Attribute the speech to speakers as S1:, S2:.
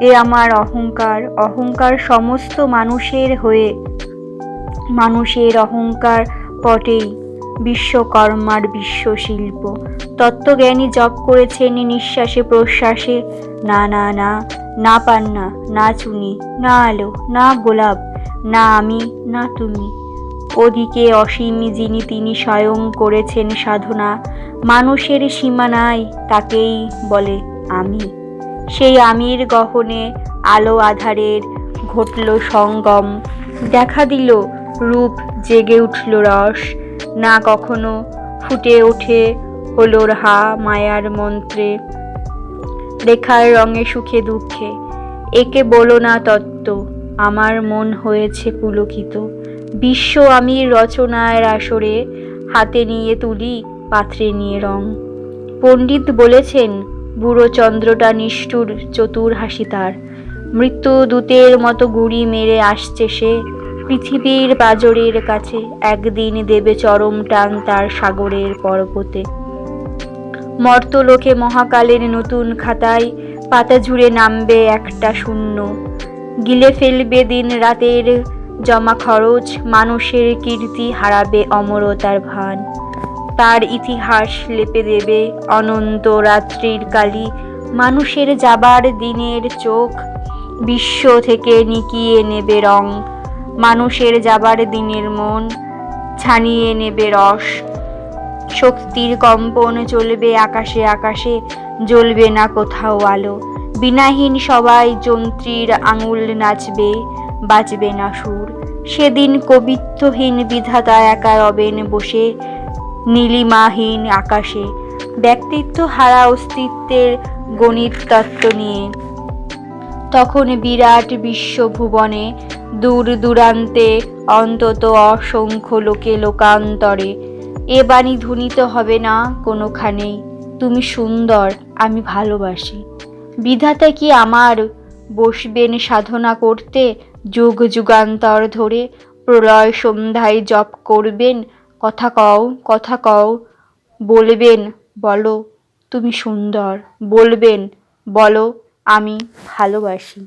S1: এ আমার অহংকার অহংকার সমস্ত মানুষের হয়ে। মানুষের অহংকার পটেই বিশ্বকর্মার বিশ্বশিল্প। তত্ত্বজ্ঞানী জপ করেছেন নিঃশ্বাসে, প্রশ্বাসে, না না না না পান্না, না চুনি, না আলো, না গোলাপ, না আমি, না তুমি। ওদিকে অসীম যিনি, তিনি স্বয়ং করেছেন সাধনা। মানুষের সীমা নাই, তাকেই বলে আমি। সেই আমির গহনে আলো আধারের ঘটল সঙ্গম। দেখা দিল, রূপ জেগে উঠল রস। না কখনো ফুটে ওঠে হলো হা মায়ার মন্ত্রে। রেখার রঙে সুখে দুঃখে, একে বলো না তত্ত্ব, আমার মন হয়েছে পুলকিত। বিশ্ব আমি রচনার আসরে হাতে নিয়ে তুলি পাত্রে নিয়ে রং। পণ্ডিত বলেছেন বুড়ো চন্দ্রটা নিষ্ঠুর চতুর হাসি তার। মৃত্যু দূতের মতো গুড়ি মেরে আসছে সে। পৃথিবীর পাজরের কাছে একদিন দেবে চরম টান তার সাগরের পর্বতে। মর্তলোকে মহাকালের নতুন খাতায় পাতা জুড়ে নামবে একটা শূন্য। গিলে ফেলবে দিন রাতের জমা খরচ, মানুষের কীর্তি হারাবে অমরতার ভান। তার ইতিহাস লেপে দেবে অনন্ত রাত্রির কালি। মানুষের যাবার দিনের চোখ বিশ্ব থেকে নিকিয়ে নেবে রং। মানুষের যাবার দিনের মন ছানিয়ে নেবে রস। শক্তির কম্পন চলবে আকাশে আকাশে, জ্বলবে না কোথাও আলো। বিনাহীন সবাই যন্ত্রীর আঙুল নাচবে, বাজবে না সুর। সেদিন কবিত্বহীন বিধাতা একা রবেন বসে নীলিমাহীন আকাশে ব্যক্তিত্ব হারা অস্তিত্বের গণিত তত্ত্ব নিয়ে। তখন বিরাট বিশ্বভুবনে দূর দূরান্তে অন্তত অসংখ্য লোকে লোকান্তরে, এ বাণী ধ্বনিত হবে না কোনোখানেই তুমি সুন্দর, আমি ভালোবাসি। বিধাতা কি আমার? বসবেন সাধনা করতে, যুগ যুগান্তর ধরে প্রলয় সন্ধ্যায় জপ করবেন কথা কও কথা কও। বলবেন বলো তুমি সুন্দর। বলবেন বলো আমি ভালোবাসি।